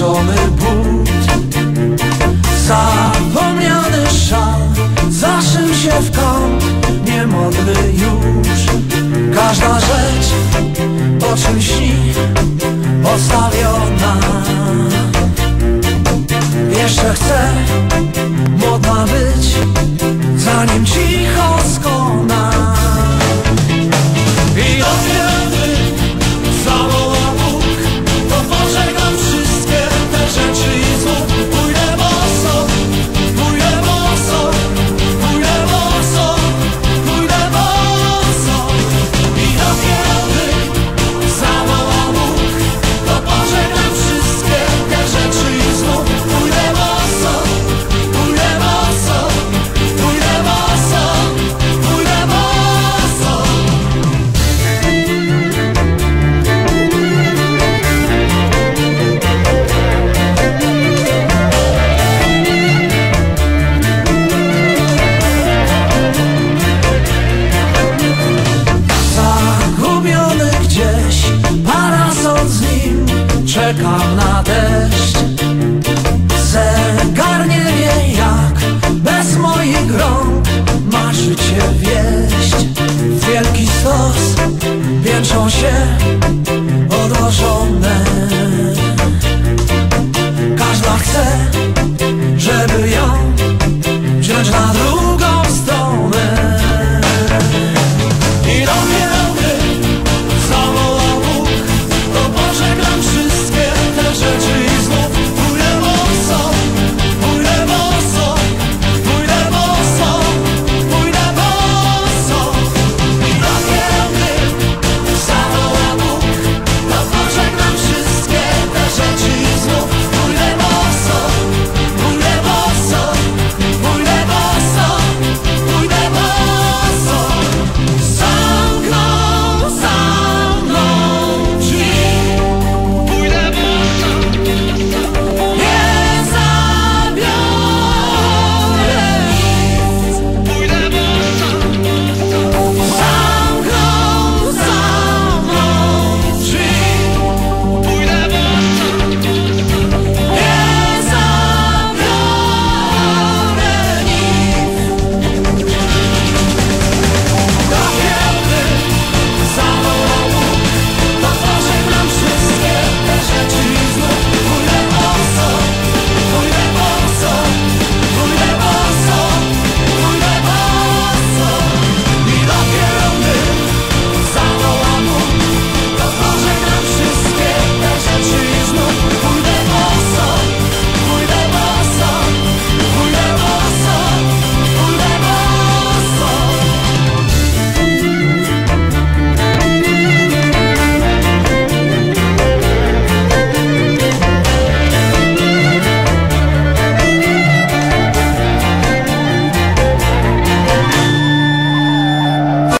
Zniszczony but. Zapomniany szal Zaszył się w kąt Niemodły już. Każda rzecz O czym śni Postawiona Jeszcze chcę Modna być Zanim ci czekam na deszcz. Zegarnie wie jak bez moich rąk. Ma życie wieść. Wielki stos piętrzą się odłożone.